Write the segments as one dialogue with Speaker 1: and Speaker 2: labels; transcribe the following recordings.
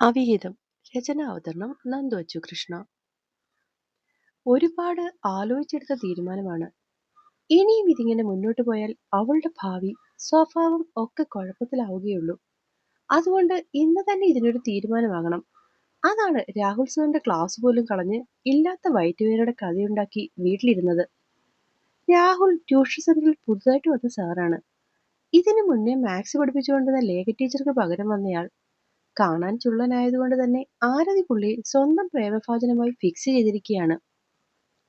Speaker 1: അവിഹിതം രചന അവതരണം നന്ദു അച്ചുകൃഷ്ണ ഒരുപാട് ആലോചിച്ചെടുത്ത തീരുമാനമാണ്. ഇനിയും ഇതിങ്ങനെ മുന്നോട്ട് പോയാൽ അവളുടെ ഭാവി സ്വഭാവം ഒക്കെ കുഴപ്പത്തിലാവുകയുള്ളൂ. അതുകൊണ്ട് ഇന്ന് തന്നെ ഇതിനൊരു തീരുമാനമാകണം. അതാണ് രാഹുൽ സാറിന്റെ ക്ലാസ് പോലും കളഞ്ഞ് ഇല്ലാത്ത വയറ്റുവേരുടെ കഥയുണ്ടാക്കി വീട്ടിലിരുന്നത്. രാഹുൽ ട്യൂഷൻ സെന്ററിൽ പുതുതായിട്ട് വന്ന സാറാണ്. ഇതിനു മുന്നേ മാത്സ് പഠിപ്പിച്ചുകൊണ്ടിരുന്ന ലേഖ ടീച്ചർക്ക് പകരം വന്നയാൾ കാണാൻ ചുള്ളനായതുകൊണ്ട് തന്നെ ആരതി പുള്ളിയെ സ്വന്തം പ്രേമഭാജനമായി ഫിക്സ് ചെയ്തിരിക്കുകയാണ്.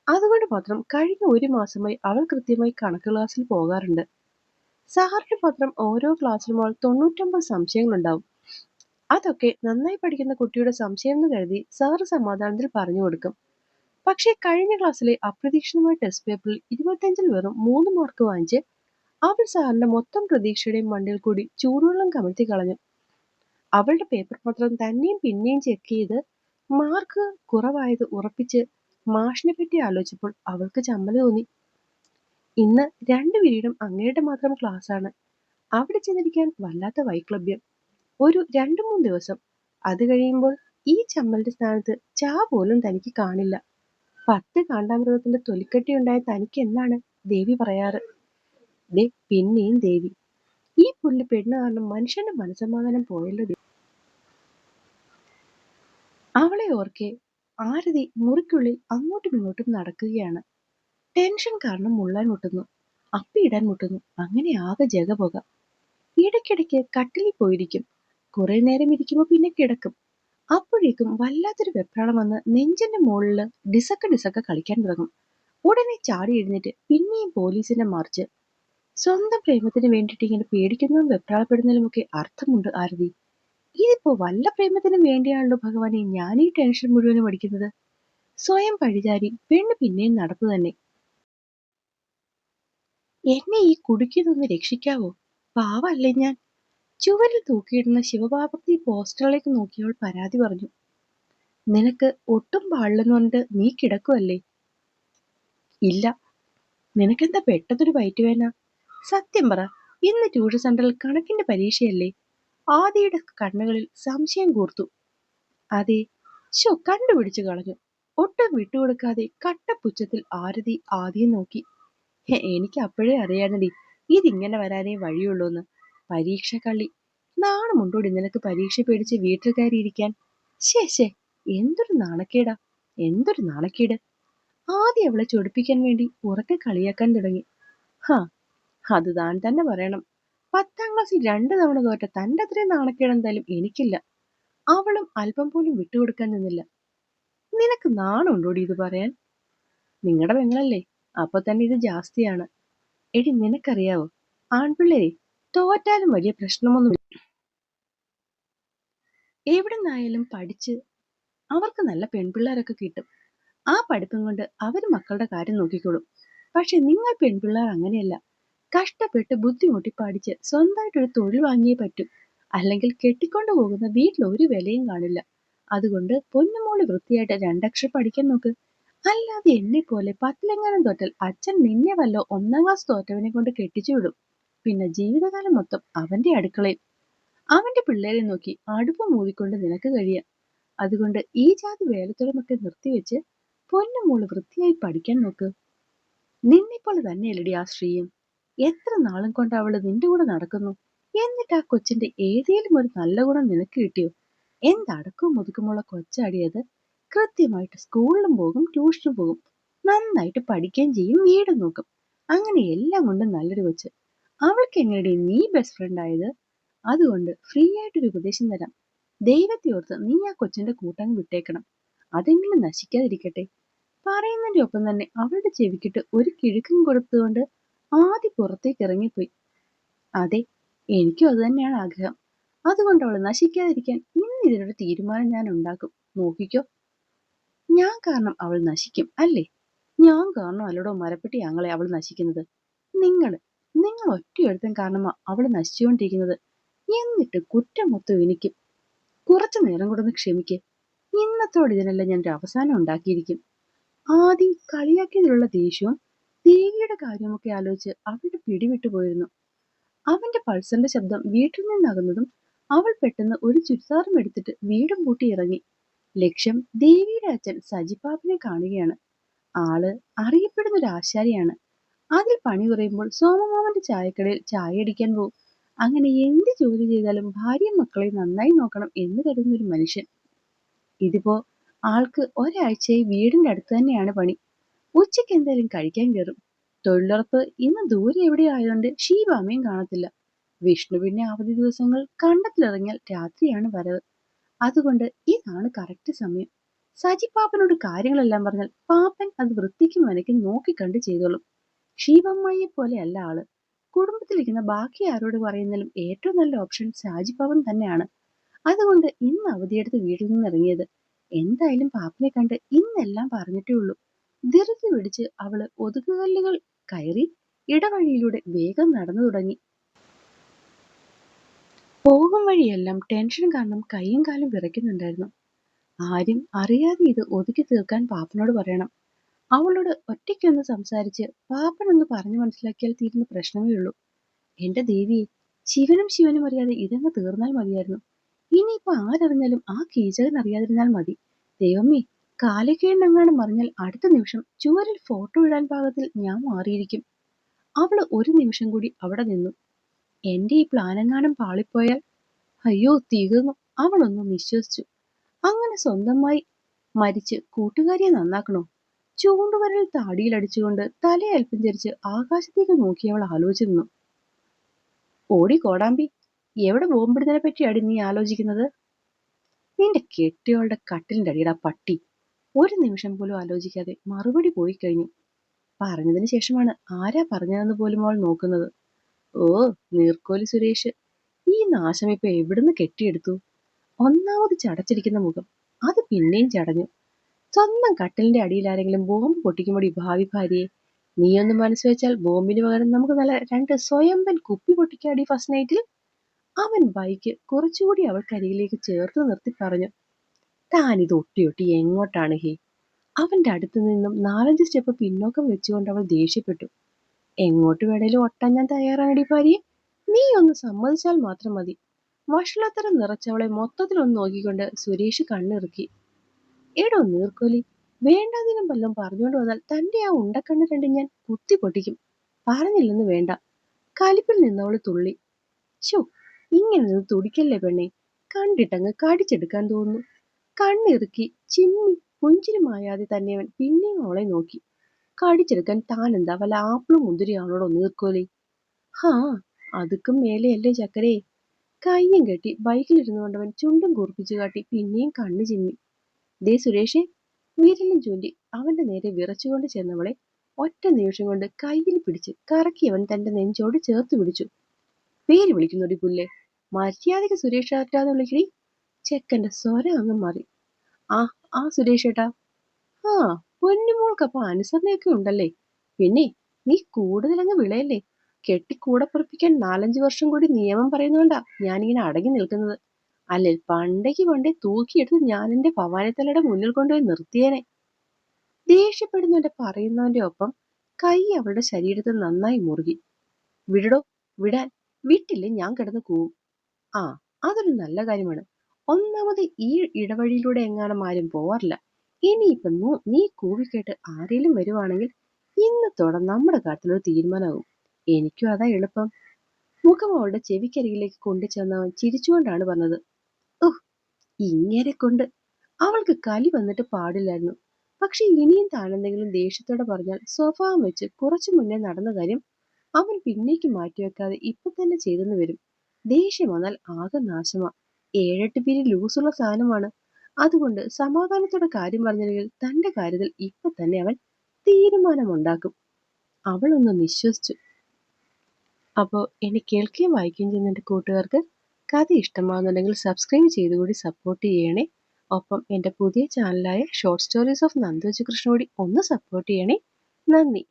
Speaker 1: അതുകൊണ്ട് മാത്രം കഴിഞ്ഞ ഒരു മാസമായി അവൾ കൃത്യമായി കണക്ക് ക്ലാസ്സിൽ പോകാറുണ്ട്. സാറിന് മാത്രം ഓരോ ക്ലാസ്സിലും അവൾ തൊണ്ണൂറ്റൊമ്പത് സംശയങ്ങളുണ്ടാവും. അതൊക്കെ നന്നായി പഠിക്കുന്ന കുട്ടിയുടെ സംശയം എന്ന് കരുതി സാറ് സമാധാനത്തിൽ പറഞ്ഞു കൊടുക്കും. പക്ഷേ കഴിഞ്ഞ ക്ലാസ്സിലെ അപ്രതീക്ഷിതമായ ടെസ്റ്റ് പേപ്പറിൽ ഇരുപത്തിയഞ്ചിൽ വെറും മൂന്ന് മാർക്ക് വാങ്ങിച്ച് അവൾ സാറിന്റെ മൊത്തം പ്രതീക്ഷയുടെയും മണ്ടിൽ കൂടി ചൂടുവെള്ളം കമഴ്ത്തി കളഞ്ഞു. അവളുടെ പേപ്പർ പത്രം തന്നെയും പിന്നെയും ചെക്ക് ചെയ്ത് മാർക്ക് കുറവായത് ഉറപ്പിച്ച് മാഷിനെ പറ്റി ആലോചിച്ചപ്പോൾ അവൾക്ക് ചമ്മൽ തോന്നി. ഇന്ന് രണ്ട് വീടും അങ്ങയുടെ മാത്രം ക്ലാസ് ആണ്. അവിടെ ചെന്നിരിക്കാൻ വല്ലാത്ത വൈക്ലബ്യം ഒരു രണ്ടു മൂന്ന് ദിവസം. അത് കഴിയുമ്പോൾ ഈ ചമ്മലിന്റെ സ്ഥാനത്ത് ചാ പോലും തനിക്ക് കാണില്ല. പത്ത് കാണ്ടാമൃഗത്തിന്റെ തൊലിക്കട്ടി ഉണ്ടായ തനിക്ക് എന്താണ് ദേവി പറയാറ്? ദേ പിന്നെയും ദേവി. ഈ പുല്ല് പെണ്ണ് കാരണം മനുഷ്യന്റെ മനസമാധാനം പോയല്ലോ അവളെ ഓർക്കെ ആരതി മുറിക്കുള്ളിൽ അങ്ങോട്ടും ഇങ്ങോട്ടും നടക്കുകയാണ്. ടെൻഷൻ കാരണം മുള്ളാൻ മുട്ടുന്നു. അപ്പിയിടാൻ മുട്ടുന്നു. അങ്ങനെ ആകെ ജഗപുക. ഇടയ്ക്കിടയ്ക്ക് കട്ടിലിൽ പോയിരിക്കും. കുറെ നേരം ഇരിക്കുമ്പോൾ പിന്നെ കിടക്കും. അപ്പോഴേക്കും വല്ലാത്തൊരു വെപ്രാളം വന്ന് നെഞ്ചിന്റെ മുകളിൽ ഡിസക്ക ഡിസക്ക കളിക്കാൻ തുടങ്ങും. ഉടനെ ചാടി എഴുന്നേറ്റ് പിന്നെയും പോലീസിന്റെ മാർച്ച് സ്വന്തം പ്രേമത്തിന് വേണ്ടിയിട്ട് ഇങ്ങനെ പേടിക്കുന്നതും വെപ്രാളപ്പെടുന്നതിലുമൊക്കെ അർത്ഥമുണ്ട് ആരതി. ഇതിപ്പോ വല്ല പ്രേമത്തിനും വേണ്ടിയാണല്ലോ ഭഗവാനെ ഞാൻ ഈ ടെൻഷൻ മുഴുവനും അടിക്കുന്നത്? സ്വയം പഴിചാരി പെണ്ണ് പിന്നെയും നടപ്പ് തന്നെ. എന്നെ ഈ കുടുക്കിയതൊന്ന് രക്ഷിക്കാവോ? പാവല്ലേ ഞാൻ. ചുവരിൽ തൂക്കിയിടുന്ന ശിവപാർവതി പോസ്റ്ററിലേക്ക് നോക്കിയവൾ പരാതി പറഞ്ഞു. നിനക്ക് ഒട്ടും പാടില്ലെന്ന് പറഞ്ഞിട്ട് നീ കിടക്കുവല്ലേ? ഇല്ല. നിനക്കെന്താ പെട്ടെന്നൊരു വയറ്റുവേന സത്യം പറ ഇന്ന് ട്യൂഷൻ സെന്ററിൽ കണക്കിന്റെ പരീക്ഷയല്ലേ? ആദിയുടെ കണ്ണുകളിൽ സംശയം കൂർത്തു. അതെ ശോ കണ്ടുപിടിച്ചു കളഞ്ഞു. ഒട്ടും വിട്ടുകൊടുക്കാതെ കട്ടപ്പുച്ചത്തിൽ ആരതി ആദ്യം നോക്കി. എനിക്ക് അപ്പോഴേ അറിയാനടി ഇതിങ്ങനെ വരാനേ വഴിയുള്ളൂ എന്ന് പരീക്ഷ കള്ളി നാണമുണ്ടോടി നിനക്ക് പരീക്ഷ പേടിച്ച് വീട്ടിൽ കയറിയിരിക്കാൻ? ശേ ശേ എന്തൊരു നാണക്കേടാ എന്തൊരു നാണക്കേട്. ആദ്യം അവളെ ചൊടിപ്പിക്കാൻ വേണ്ടി ഉറക്കെ കളിയാക്കാൻ തുടങ്ങി. ഹാ അത് താൻ തന്നെ പറയണം. പത്താം ക്ലാസ്സിൽ രണ്ടു തവണ തോറ്റ തന്റെ അത്രയും നാണക്കേട് എന്തായാലും എനിക്കില്ല. അവളും അല്പം പോലും വിട്ടുകൊടുക്കാൻ നിന്നില്ല. നിനക്ക് നാണുണ്ടോടി ഇത് പറയാൻ? നിങ്ങളുടെ പെങ്ങളല്ലേ അപ്പൊ തന്നെ ഇത് ജാസ്തിയാണ്. എടി നിനക്കറിയാവോ ആൺപിള്ളേരെ തോറ്റാലും വലിയ പ്രശ്നമൊന്നും എവിടെ നിന്നായാലും പഠിച്ച് അവർക്ക് നല്ല പെൺപിള്ളേരൊക്കെ കിട്ടും. ആ പഠിപ്പും കൊണ്ട് അവർ മക്കളുടെ കാര്യം നോക്കിക്കോളും. പക്ഷെ നിങ്ങൾ പെൺപിള്ളേർ അങ്ങനെയല്ല. കഷ്ടപ്പെട്ട് ബുദ്ധിമുട്ടി പഠിച്ച് സ്വന്തമായിട്ടൊരു തൊഴിൽ വാങ്ങിയേ പറ്റും. അല്ലെങ്കിൽ കെട്ടിക്കൊണ്ടു പോകുന്ന വീട്ടിൽ ഒരു വിലയും കാണില്ല. അതുകൊണ്ട് പൊന്നുമോൾ വൃത്തിയായിട്ട് രണ്ടക്ഷരം പഠിക്കാൻ നോക്ക്. അല്ലാതെ എന്നെ പോലെ പത്തിലെങ്ങാനും തൊട്ടൽ അച്ഛൻ നിന്നെ വല്ല ഒന്നാം ക്ലാസ് തോറ്റവനെ കൊണ്ട് കെട്ടിച്ചു വിടും. പിന്നെ ജീവിതകാലം മൊത്തം അവന്റെ അടുക്കളയിൽ. അവന്റെ പിള്ളേരെ നോക്കി അടുപ്പ് മൂടിക്കൊണ്ട് നിനക്ക് കഴിയാം. അതുകൊണ്ട് ഈ ജാതി വേലത്തുടമൊക്കെ നിർത്തിവെച്ച് പൊന്നുമോൾ വൃത്തിയായി പഠിക്കാൻ നോക്ക്. നിന്നെപ്പോലെ തന്നെയല്ലടി ആ ശ്രീയും എത്ര നാളും കൊണ്ട് അവൾ നിന്റെ കൂടെ നടക്കുന്നു? എന്നിട്ട് ആ കൊച്ചിന്റെ ഏതേലും ഒരു നല്ല ഗുണം നിനക്ക് കിട്ടിയോ? എന്തടക്കവും ഒതുക്കുമുള്ള കൊച്ചാടിയത്? കൃത്യമായിട്ട് സ്കൂളിലും പോകും ട്യൂഷനും പോകും. നന്നായിട്ട് പഠിക്കുകയും ചെയ്യും വീടും നോക്കും. അങ്ങനെ എല്ലാം കൊണ്ടും നല്ലൊരു കൊച്ച്. അവൾക്ക് എങ്ങനെയുടെ നീ ബെസ്റ്റ് ഫ്രണ്ട് ആയത്? അതുകൊണ്ട് ഫ്രീ ആയിട്ടൊരു ഉപദേശം തരാം. ദൈവത്തെ ഓർത്ത് നീ ആ കൊച്ചിന്റെ കൂട്ടങ്ങ് വിട്ടേക്കണം. അതെങ്കിലും നശിക്കാതിരിക്കട്ടെ. പറയുന്നതിന്റെ ഒപ്പം തന്നെ അവളുടെ ചെവിക്കിട്ട് ഒരു കിഴുക്കും കൊടുത്തുകൊണ്ട് ആദ്യ പുറത്തേക്ക് ഇറങ്ങിപ്പോയി. അതെ എനിക്കും അത് തന്നെയാണ് ആഗ്രഹം. അതുകൊണ്ട് അവൾ നശിക്കാതിരിക്കാൻ ഇന്ന് ഇതിനൊരു തീരുമാനം ഞാൻ ഉണ്ടാക്കും. നോക്കിക്കോ. ഞാൻ കാരണം അവൾ നശിക്കും അല്ലേ? ഞാൻ കാരണം അല്ലടോ മരപ്പെട്ടി ഞങ്ങളെ അവൾ നശിക്കുന്നത്. നിങ്ങൾ നിങ്ങൾ ഒറ്റയെഴുത്തും കാരണമാ അവൾ നശിച്ചുകൊണ്ടിരിക്കുന്നത്. എന്നിട്ട് കുറ്റം മൊത്തം എനിക്കും. കുറച്ചു നേരം കൂടെ ഒന്ന് ക്ഷമിക്ക്. ഇന്നത്തോടെ ഇതിനെല്ലാം ഞാൻ ഒരു അവസാനം ഉണ്ടാക്കിയിരിക്കും. ആദ്യം കളിയാക്കിയതിലുള്ള ദേഷ്യവും ദേവിയുടെ കാര്യമൊക്കെ ആലോചിച്ച് അവളുടെ പിടിവിട്ടു പോയിരുന്നു. അവന്റെ പൾസറിന്റെ ശബ്ദം വീട്ടിൽ നിന്നകുന്നതും അവൾ പെട്ടെന്ന് ഒരു ചുരിദാറും എടുത്തിട്ട് വീടും പൂട്ടി ഇറങ്ങി. ലക്ഷ്യം ദേവിയുടെ അച്ഛൻ സജിപാപ്പിനെ കാണുകയാണ്. ആൾ അറിയപ്പെടുന്ന ഒരു ആശാരിയാണ്. അതിൽ പണി കുറയുമ്പോൾ സോമമാമന്റെ ചായക്കടയിൽ ചായ അടിക്കാൻ പോകും അങ്ങനെ എന്ത് ജോലി ചെയ്താലും ഭാര്യയും മക്കളെ നന്നായി നോക്കണം എന്ന് കരുതുന്ന ഒരു മനുഷ്യൻ. ഇതിപ്പോ ആൾക്ക് ഒരാഴ്ചയായി വീടിന്റെ അടുത്ത് തന്നെയാണ് പണി. ഉച്ചയ്ക്ക് എന്തായാലും കഴിക്കാൻ കയറും തൊഴിലുറപ്പ് ഇന്ന് ദൂരെ എവിടെ ആയതുകൊണ്ട് ഷീബാമയും കാണത്തില്ല. വിഷ്ണു പിന്നെ അവധി ദിവസങ്ങൾ കണ്ടത്തിലിറങ്ങിയാൽ രാത്രിയാണ് വരവ്. അതുകൊണ്ട് ഇതാണ് കറക്റ്റ് സമയം. സജി പാപ്പനോട് കാര്യങ്ങളെല്ലാം പറഞ്ഞാൽ പാപ്പൻ അത് വൃത്തിക്കും മനയ്ക്കും നോക്കിക്കണ്ട് ചെയ്തോളും. ഷീബമ്മയെ പോലെ അല്ല ആൾ. കുടുംബത്തിലിരിക്കുന്ന ബാക്കി ആരോട് പറയുന്നതിലും ഏറ്റവും നല്ല ഓപ്ഷൻ സാജി പാപ്പൻ തന്നെയാണ്. അതുകൊണ്ട് ഇന്ന് അവധിയെടുത്ത് വീട്ടിൽ നിന്ന് ഇറങ്ങിയത് എന്തായാലും പാപ്പനെ കണ്ട് ഇന്നെല്ലാം പറഞ്ഞിട്ടേ ഉള്ളൂ. ധൃതി പിടിച്ച് അവൾ ഒതുക്കുകല്ലുകൾ കയറി ഇടവഴിയിലൂടെ വേഗം നടന്നു തുടങ്ങി. പോകും വഴിയെല്ലാം ടെൻഷൻ കാരണം കൈയും കാലും വിറയ്ക്കുന്നുണ്ടായിരുന്നു. ആരും അറിയാതെ ഇത് ഒതുക്കി തീർക്കാൻ പാപ്പനോട് പറയണം. അവളോട് ഒറ്റയ്ക്കൊന്ന് സംസാരിച്ച് പാപ്പനൊന്ന് പറഞ്ഞു മനസ്സിലാക്കിയാൽ തീരുന്ന പ്രശ്നമേ ഉള്ളൂ. എന്റെ ദേവി ശിവനും ശിവനും അറിയാതെ ഇതങ്ങ് തീർന്നാൽ മതിയായിരുന്നു. ഇനിയിപ്പോ ആരറിഞ്ഞാലും ആ കീചകൻ അറിയാതിരുന്നാൽ മതി. ദൈവമേ കാലക്കേണ്ടെങ്ങാനും മറിഞ്ഞാൽ അടുത്ത നിമിഷം ചുവരിൽ ഫോട്ടോ ഇടാൻ പാകത്തിൽ ഞാൻ മാറിയിരിക്കും. അവൾ ഒരു നിമിഷം കൂടി അവിടെ നിന്നു. എന്റെ ഈ പ്ലാനെങ്ങാനും പാളിപ്പോയാൽ? അയ്യോ തീർന്നു അവളൊന്നും വിശ്വസിച്ചു അങ്ങനെ സ്വന്തമായി മരിച്ച് കൂട്ടുകാരിയെ നന്നാക്കണോ? ചൂണ്ടുവരൽ താടിയിലടിച്ചുകൊണ്ട് തലയൽപ്പം ധരിച്ച് ആകാശത്തേക്ക് നോക്കി അവൾ ആലോചിച്ചു നിന്നു. ഓടി കോടാമ്പി എവിടെ ബോംബിടുന്നതിനെ പറ്റിയാണ് നീ ആലോചിക്കുന്നത്? നിന്റെ കെട്ടിയോളുടെ കട്ടിലിന്റെ അടിയുടെ പട്ടി. ഒരു നിമിഷം പോലും ആലോചിക്കാതെ മറുപടി പോയി കഴിഞ്ഞു. പറഞ്ഞതിന് ശേഷമാണ് ആരാ പറഞ്ഞതെന്ന് പോലും അവൾ നോക്കുന്നത്. ഓ നീർക്കോലി സുരേഷ്. ഈ നാശം ഇപ്പൊ എവിടുന്ന് കെട്ടിയെടുത്തു? ഒന്നാമത് ചടച്ചിരിക്കുന്ന മുഖം. അത് പിന്നെയും ചടഞ്ഞു. സ്വന്തം കട്ടിലിന്റെ അടിയിൽ ആരെങ്കിലും ബോംബ് പൊട്ടിക്കുമ്പോൾ ഭാവി ഭാര്യയെ. നീയൊന്ന് മനസ്സ് വെച്ചാൽ ബോംബിന് പകരം നമുക്ക് നല്ല രണ്ട് സ്വയംബൻ കുപ്പി പൊട്ടിക്കാടി ഫസ്റ്റ് നൈറ്റിൽ അവൻ ബൈക്ക് കുറച്ചുകൂടി അവൾക്കരികിലേക്ക് ചേർത്ത് നിർത്തി പറഞ്ഞു. താനിത് ഒട്ടിയൊട്ടി ഒട്ടി എങ്ങോട്ടാണ് ഹേ? അവന്റെ അടുത്ത് നിന്നും നാലഞ്ച് സ്റ്റെപ്പ് പിന്നോക്കം വെച്ചുകൊണ്ട് അവൾ ദേഷ്യപ്പെട്ടു. എങ്ങോട്ട് വേണേലും ഒട്ടാൻ ഞാൻ തയ്യാറാണടി ഭാര്യ. നീ ഒന്ന് സമ്മതിച്ചാൽ മാത്രം മതി. വഷളത്തരം നിറച്ചവളെ മൊത്തത്തിൽ ഒന്ന് നോക്കിക്കൊണ്ട് സുരേഷ് കണ്ണിറുക്കി. എടോ നീർക്കോലി വേണ്ടാതിനും വല്ലതും പറഞ്ഞുകൊണ്ട് വന്നാൽ തന്റെ ആ ഉണ്ടക്കണ്ണ് കണ്ട് ഞാൻ കുത്തി പൊട്ടിക്കും. പറഞ്ഞില്ലെന്ന് വേണ്ട. കലിപ്പിൽ നിന്നവൾ തുള്ളി. ശോ ഇങ്ങനെ നിന്ന് തുടിക്കല്ലേ പെണ്ണെ? കണ്ടിട്ടങ്ങ് കടിച്ചെടുക്കാൻ തോന്നുന്നു. കണ്ണിറുക്കി ചിമ്മി പുഞ്ചിരി മായാതെ തന്നെ അവൻ പിന്നെയും അവളെ നോക്കി. കടിച്ചെടുക്കാൻ താൻ എന്താ വല്ല ആപ്പിളും മുന്തിരിയാണോടോ നീർക്കോലി ഹാ അതുക്കും മേലെയല്ലേ ചക്കരേ. കയ്യും കെട്ടി ബൈക്കിലിരുന്നു കൊണ്ടവൻ ചുണ്ടും കൂർപ്പിച്ചു കാട്ടി പിന്നെയും കണ്ണു ചിമ്മി. ദേ സുരേഷേ വിരലും ചൂണ്ടി അവന്റെ നേരെ വിറച്ചുകൊണ്ട് ചെന്നവളെ ഒറ്റ നിമിഷം കൊണ്ട് കയ്യിൽ പിടിച്ച് കറക്കി അവൻ തന്റെ നെഞ്ചോട് ചേർത്ത് പിടിച്ചു. പേര് വിളിക്കുന്നൊരു പുല്ലേ? മര്യാദയ്ക്ക് സുരേഷ് ആറ്റാന്ന് വിളിക്കടി. ചെക്കന്റെ സ്വരം അങ്ങ് മാറി. ആ ആ സുരേഷ് ഏട്ടാ. ആ പൊന്നുമോൾക്കപ്പൊ അനുസരണയൊക്കെ ഉണ്ടല്ലേ. പിന്നെ നീ കൂടുതലങ്ങ് വിളയല്ലേ. കെട്ടി കൂടെ നാലഞ്ചു നാലഞ്ച് വർഷം കൂടി നിയമം പറയുന്നോണ്ടാ ഞാനിങ്ങനെ അടങ്ങി നിൽക്കുന്നത്. അല്ലെ പണ്ടേക്ക് പണ്ടേ തൂക്കിയെടുത്ത് ഞാൻ എന്റെ ഭവാനിത്തലയുടെ മുന്നിൽ കൊണ്ടുപോയി നിർത്തിയേനെ. ദേഷ്യപ്പെടുന്നവന്റെ പറയുന്നവന്റെ ഒപ്പം കൈ അവളുടെ ശരീരത്തിൽ നന്നായി മുറുകി. വിടടോ വിടാൻ. വിട്ടില്ലേ ഞാൻ കിടന്ന് കൂവും. ആ അതൊരു നല്ല കാര്യമാണ്. ഒന്നാമത് ഈ ഇടവഴിയിലൂടെ എങ്ങാനും ആരും പോവാറില്ല. ഇനിയിപ്പം നൂ- കൂവിക്കേട്ട് ആരെങ്കിലും വരുവാണെങ്കിൽ ഇന്നത്തോടെ നമ്മുടെ കാര്യത്തിലൊരു തീരുമാനമാകും എനിക്കും അതാ എളുപ്പം. മുഖം അവളുടെ ചെവിക്കരികിലേക്ക് കൊണ്ടുചെന്ന് അവൻ ചിരിച്ചുകൊണ്ടാണ് പറഞ്ഞത്. ഓഹ് ഇങ്ങനെ കൊണ്ട്. അവൾക്ക് കലി വന്നിട്ട് പാടില്ലായിരുന്നു. പക്ഷെ ഇനിയും താനെന്തെങ്കിലും ദേഷ്യത്തോടെ പറഞ്ഞാൽ സ്വഭാവം വെച്ച് കുറച്ചു മുന്നേ നടന്ന കാര്യം അവൻ പിന്നേക്ക് മാറ്റിവെക്കാതെ ഇപ്പൊ തന്നെ ചെയ്തെന്ന് വരും. ദേഷ്യം വന്നാൽ ആകെ നാശമാ. ഏഴെട്ട് പേര് ലൂസുള്ള സാധനമാണ്. അതുകൊണ്ട് സമാധാനത്തോടെ കാര്യം പറഞ്ഞില്ലെങ്കിൽ തന്റെ കാര്യത്തിൽ ഇപ്പൊ തന്നെ അവൻ തീരുമാനമുണ്ടാക്കും. അവളൊന്ന് വിശ്വസിച്ചു അപ്പോൾ എന്നെ കേൾക്കുകയും വായിക്കുകയും ചെയ്യുന്ന എന്റെ കൂട്ടുകാർക്ക് കഥ ഇഷ്ടമാകുന്നുണ്ടെങ്കിൽ സബ്സ്ക്രൈബ് ചെയ്തുകൂടി സപ്പോർട്ട് ചെയ്യണേ. ഒപ്പം എന്റെ പുതിയ ചാനലായ ഷോർട്ട് സ്റ്റോറീസ് ഓഫ് നന്ദുജി കൃഷ്ണോടി ഒന്ന് സപ്പോർട്ട് ചെയ്യണേ. നന്ദി.